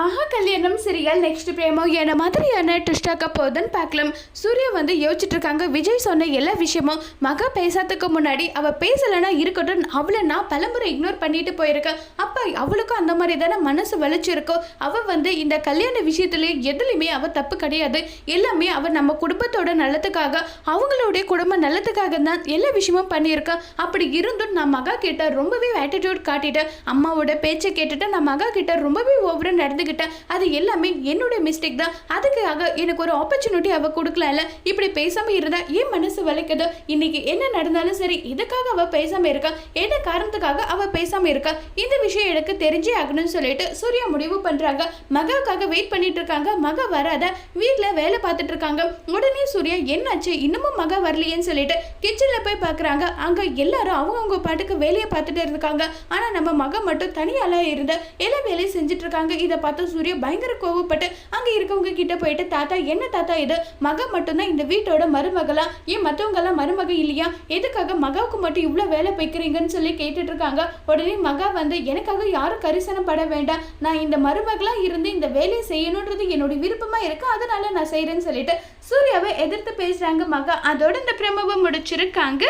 ஆஹா கல்யாணம் serial next பிரேமோ என்ன மாதிரியான ட்விஸ்டாக்க போகுதுன்னு பார்க்கலாம். சூர்யா வந்து யோசிச்சுட்டு இருக்காங்க. விஜய் சொன்ன எல்லா விஷயமும் மகா பேசாததுக்கு முன்னாடி அவள் பேசலைன்னா இருக்கட்டும். அவளை நான் பலமுறை இக்னோர் பண்ணிட்டு போயிருக்கேன். அப்ப அவளுக்கும் அந்த மாதிரி தானே மனசு வலிச்சிருக்கோ. அவள் வந்து இந்த கல்யாண விஷயத்துலேயே எதுலையுமே அவள் தப்பு கிடையாது. எல்லாமே அவள் நம்ம குடும்பத்தோட நலத்துக்காக அவங்களுடைய குடும்ப நலத்துக்காக தான் எல்லா விஷயமும் பண்ணியிருக்கா. அப்படி இருந்தும் நான் மகா கிட்ட ரொம்பவே ஆட்டிடியூட் காட்டிட்டேன் அம்மாவோட பேச்சை கேட்டுட்டு நான் மகா கிட்ட ரொம்பவே ஓவராக நடந்துக்கிட்டேன். அது எல்லாமே என்னோட மிஸ்டேக் தான். அதுக்காக எனக்கு ஒரு ஆப்பர்ச்சுனிட்டி அவள் கொடுக்கலல்ல இப்படி பேசாமல் இருந்தால் ஏன் மனசு வலிக்குது? இன்னைக்கு என்ன நடந்தாலும் சரி இதுக்காக அவள் பேசாமல் இருக்கா? என்ன காரணத்துக்காக அவள் பேசாமல் இருக்கா? இந்த விஷயம் எனக்கு தெரிஞ்சே ஆகணும்னு சொல்லிட்டு சூர்யா முடிவு பண்றாங்க. மகாவுக்காக வெயிட் பண்ணிட்டு இருக்காங்க. மகா வராத வீட்ல வேலை பார்த்துட்டு இருக்காங்க. உடனே சூர்யா என்னாச்சு? இன்னமும் மகா வரலையேன்னு சொல்லிட்டு கிச்சனில் போய் பார்க்குறாங்க அங்க எல்லாரும் அவங்கவுங்க பாட்டுக்கு வேலையை பார்த்துட்டு இருக்காங்க. ஆனா நம்ம மகா மட்டும் தனியால இருந்து எல்லா வேலையும் செஞ்சுட்டு இருக்காங்க. இதை பார்த்து சூர்யா பயங்கர கோவப்பட்டு அங்க இருக்கவங்க கிட்ட போயிட்டு தாத்தா என்ன தாத்தா இது? மக மட்டும்தான் இந்த வீட்டோட மருமகளா? ஏன் மத்தவங்க எல்லாம் மருமக இல்லையா? எதுக்காக மகாவுக்கு மட்டும் இவ்வளோ வேலை போய்க்கிறீங்கன்னு சொல்லி கேட்டுட்டு இருக்காங்க? உடனே மகா வந்து எனக்காக யாரும் கரிசனம் பட வேண்டாம். நான் இந்த மருமகளா இருந்து இந்த வேலையை செய்யணுன்றது என்னுடைய விருப்பமா இருக்கு. அதனால நான் செய்கிறேன்னு சொல்லிட்டு சூர்யாவை எதிர்த்து பேசுறாங்க மகா. அதோட இந்த பிரமவை முடிச்சிருக்காங்க.